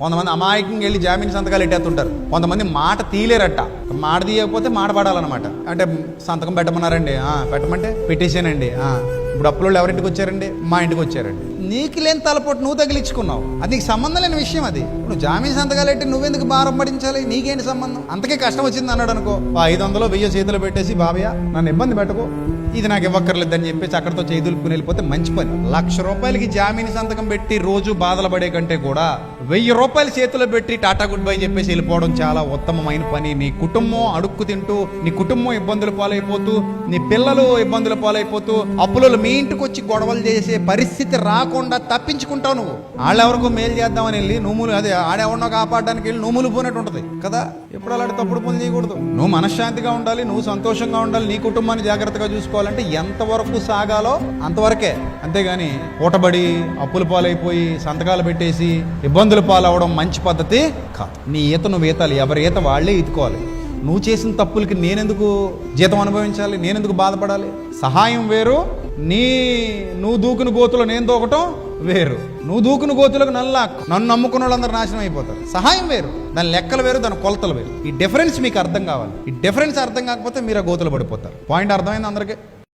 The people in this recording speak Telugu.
కొంతమంది అమాయకంగా వెళ్ళి జామీన్ సంతకాలు ఎట్టేస్తుంటారు. కొంతమంది మాట తీలేరట మాట తీయకపోతే మాట పడాలన్నమాట. అంటే సంతకం పెట్టమన్నారండి. పెట్టమంటే పెట్టేశానండి. అండి ఇప్పుడు అప్పులో ఎవరింటికి వచ్చారండి? మా ఇంటికి వచ్చారండి. నీకు లేని తలపోటు నువ్వు తగిలించుకున్నావు. అది నీకు సంబంధం లేని విషయం అది. నువ్వు జామీ సంతకాలు నువ్వెందుకు భారం పడించాలి నీకేంటి సంబంధం? అంతకే కష్టం వచ్చింది అన్నాడు అనుకో. ఐదు వందలు వెయ్యి చేతులు పెట్టేసి బాబయ్య నన్ను ఇబ్బంది పెట్టుకో. ఇది నాకు ఇవ్వక్కర్లేదని చెప్పేసి అక్కడితో చేతులుకుని వెళ్ళిపోతే మంచి పని. లక్ష రూపాయలకి జామీని సంతకం పెట్టి రోజు బాధలు పడే కంటే కూడా వెయ్యి రూపాయలు చేతిలో పెట్టి టాటా గుడ్ బై చెప్పేసి వెళ్ళిపోవడం చాలా ఉత్తమమైన పని. నీ కుటుంబం అడుక్కు తింటూ నీ కుటుంబం ఇబ్బందులు పాలైపోతూ నీ పిల్లలు ఇబ్బందుల పాలైపోతూ అప్పులలో మీ ఇంటికి వచ్చి గొడవలు చేసే పరిస్థితి రాకుండా తప్పించుకుంటావు నువ్వు. వాళ్ళెవరికో మేలు చేద్దామని వెళ్ళి నువ్వులు అదే ఆడెవరినో కాపాడడానికి వెళ్ళి నువ్వులు పోనట్టు ఉంటుంది. కదా? ఎప్పుడు అలాంటి తప్పుడు పనులు చేయకూడదు. నువ్వు మనశ్శాంతిగా ఉండాలి నువ్వు సంతోషంగా ఉండాలి నీ కుటుంబాన్ని జాగ్రత్తగా చూసుకోవాలంటే ఎంతవరకు సాగాలో అంతవరకే. అంతేగాని పూటబడి అప్పుల పాలైపోయి సంతకాలు పెట్టేసి ఇబ్బందులు పాలవడం మంచి పద్ధతి కాదు. నీ ఈత నువ్వు ఈతాలి ఎవరి ఈత వాళ్ళే ఈదుకోవాలి. నువ్వు చేసిన తప్పులకి నేనెందుకు జీతం అనుభవించాలి నేనెందుకు బాధపడాలి? సహాయం వేరు నీ నువ్వు దూకుని గోతులో నేను దూకటం వేరు. నువ్వు దూకుని గోతులకు నల్లా నన్ను నమ్ముకున్న వాళ్ళందరూ నాశనం అయిపోతారు. సహాయం వేరు. దాని లెక్కలు వేరు దాని కొలతలు వేరు. ఈ డిఫరెన్స్ మీకు అర్థం కావాలి. ఈ డిఫరెన్స్ అర్థం కాకపోతే మీరు ఆ గోతులు పడిపోతారు. పాయింట్ అర్థమైంది అందరికీ?